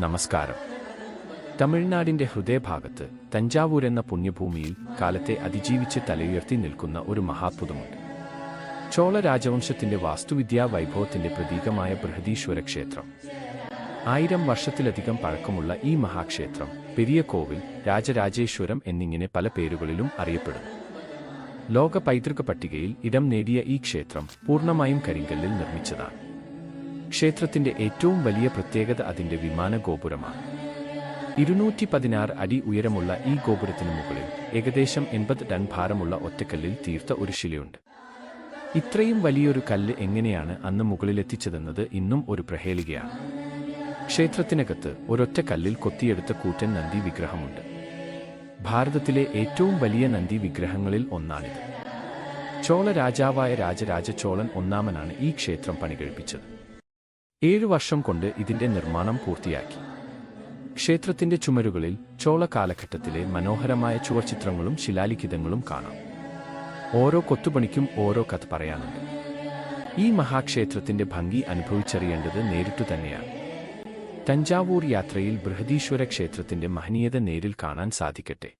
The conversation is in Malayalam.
നമസ്കാരം. തമിഴ്നാടിന്റെ ഹൃദയഭാഗത്ത് തഞ്ചാവൂർ എന്ന പുണ്യഭൂമിയിൽ കാലത്തെ അതിജീവിച്ച് തലയുയർത്തി നിൽക്കുന്ന ഒരു മഹാത്ഭുതമുണ്ട് ചോള രാജവംശത്തിന്റെ വാസ്തുവിദ്യാ വൈഭവത്തിന്റെ പ്രതീകമായ ബൃഹദീശ്വര ക്ഷേത്രം. ആയിരം വർഷത്തിലധികം പഴക്കമുള്ള ഈ മഹാക്ഷേത്രം പെരിയ കോവിൽ രാജരാജേശ്വരം എന്നിങ്ങനെ പല പേരുകളിലും അറിയപ്പെടുന്നു. ലോക പൈതൃക പട്ടികയിൽ ഇടം നേടിയ ഈ ക്ഷേത്രം പൂർണമായും കരിങ്കല്ലിൽ നിർമ്മിച്ചതാണ്. ക്ഷേത്രത്തിന്റെ ഏറ്റവും വലിയ പ്രത്യേകത അതിന്റെ വിമാന ഗോപുരമാണ്. ഇരുന്നൂറ്റി പതിനാറ് അടി ഉയരമുള്ള ഈ ഗോപുരത്തിന് മുകളിൽ ഏകദേശം എൺപത് ടൺ ഭാരമുള്ള ഒറ്റക്കല്ലിൽ തീർത്ത ഒരു ശിലയുണ്ട്. ഇത്രയും വലിയൊരു കല്ല് എങ്ങനെയാണ് അന്ന് മുകളിലെത്തിച്ചതെന്നത് ഇന്നും ഒരു പ്രഹേളികയാണ്. ക്ഷേത്രത്തിനകത്ത് ഒരൊറ്റ കല്ലിൽ കൊത്തിയെടുത്ത കൂറ്റൻ നന്ദി വിഗ്രഹമുണ്ട്. ഭാരതത്തിലെ ഏറ്റവും വലിയ നന്ദി വിഗ്രഹങ്ങളിൽ ഒന്നാണിത്. ചോള രാജാവായ രാജരാജ ചോളൻ ഒന്നാമനാണ് ഈ ക്ഷേത്രം പണികഴിപ്പിച്ചത്. ഏഴു വർഷം കൊണ്ട് ഇതിന്റെ നിർമ്മാണം പൂർത്തിയാക്കി. ക്ഷേത്രത്തിന്റെ ചുമരുകളിൽ ചോള കാലഘട്ടത്തിലെ മനോഹരമായ ചുവർച്ചിത്രങ്ങളും ശിലാലിഖിതങ്ങളും കാണാം. ഓരോ കൊത്തുപണിക്കും ഓരോ കഥ പറയാനുണ്ട്. ഈ മഹാക്ഷേത്രത്തിന്റെ ഭംഗി അനുഭവിച്ചറിയേണ്ടത് നേരിട്ടു തന്നെയാണ്. തഞ്ചാവൂർ യാത്രയിൽ ബൃഹദീശ്വര ക്ഷേത്രത്തിന്റെ മഹനീയത നേരിൽ കാണാൻ സാധിക്കട്ടെ.